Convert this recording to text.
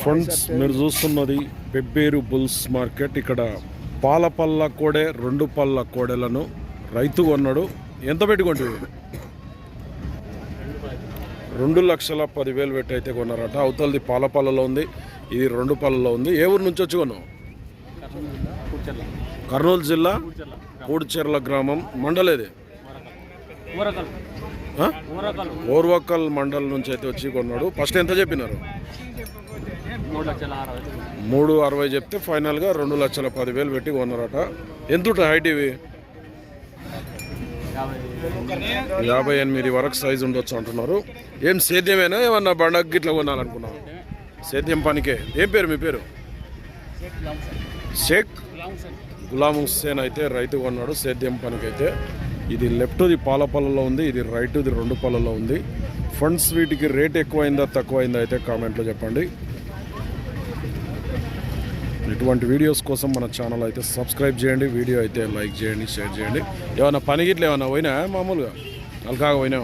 Friends మీరు చూస్తున్నది Pebbair bulls market. ఇక్కడ పాల పళ్ళ కోడే రెండు పళ్ళ కోడెలను రైతు కొన్నాడు. ఎంత పెట్టుకుంటే రెండు లక్షల పదివేలు పెట్టి అయితే కొన్నారట. అవతలది పాల పళ్ళలో ఉంది ఇది రెండు పళ్ళలో ఉంది. ఏ ఊరు నుంచి వచ్చి కొన్నావు? కర్నూలు జిల్లా పూడిచెర్ల గ్రామం మండలేది ఓర్వకల్ మండల్ నుంచి అయితే వచ్చి కొన్నాడు. ఫస్ట్ ఎంత చెప్పినారు? మూడు అరవై చెప్తే ఫైనల్గా రెండు లక్షల పదివేలు పెట్టి కొన్నారట. ఎంత హైటీవి హైట్ ఇవి? యాభై ఎనిమిది వరకు సైజు ఉండొచ్చు అంటున్నారు. ఏం సేద్యమేనా? ఏమన్నా బండకి గిట్ల కొనాలనుకున్నా సేద్యం పనికే. ఏం పేరు మీ పేరు? షేక్ గులాం హుస్సేన్ అయితే రైతు కొన్నాడు సేద్యం పనికైతే. ఇది లెఫ్ట్ది పాల పళ్ళలో ఉంది ఇది రైట్ది రెండు పళ్ళలో ఉంది. ఫండ్స్ వీటికి రేట్ ఎక్కువైందా తక్కువైందా అయితే కామెంట్లో చెప్పండి. ఇటువంటి వీడియోస్ కోసం మన ఛానల్ అయితే సబ్స్క్రైబ్ చేయండి వీడియో అయితే లైక్ చేయండి షేర్ చేయండి. ఏమైనా పని ఏమైనా పోయినా మామూలుగా? అల్కాగా పోయినా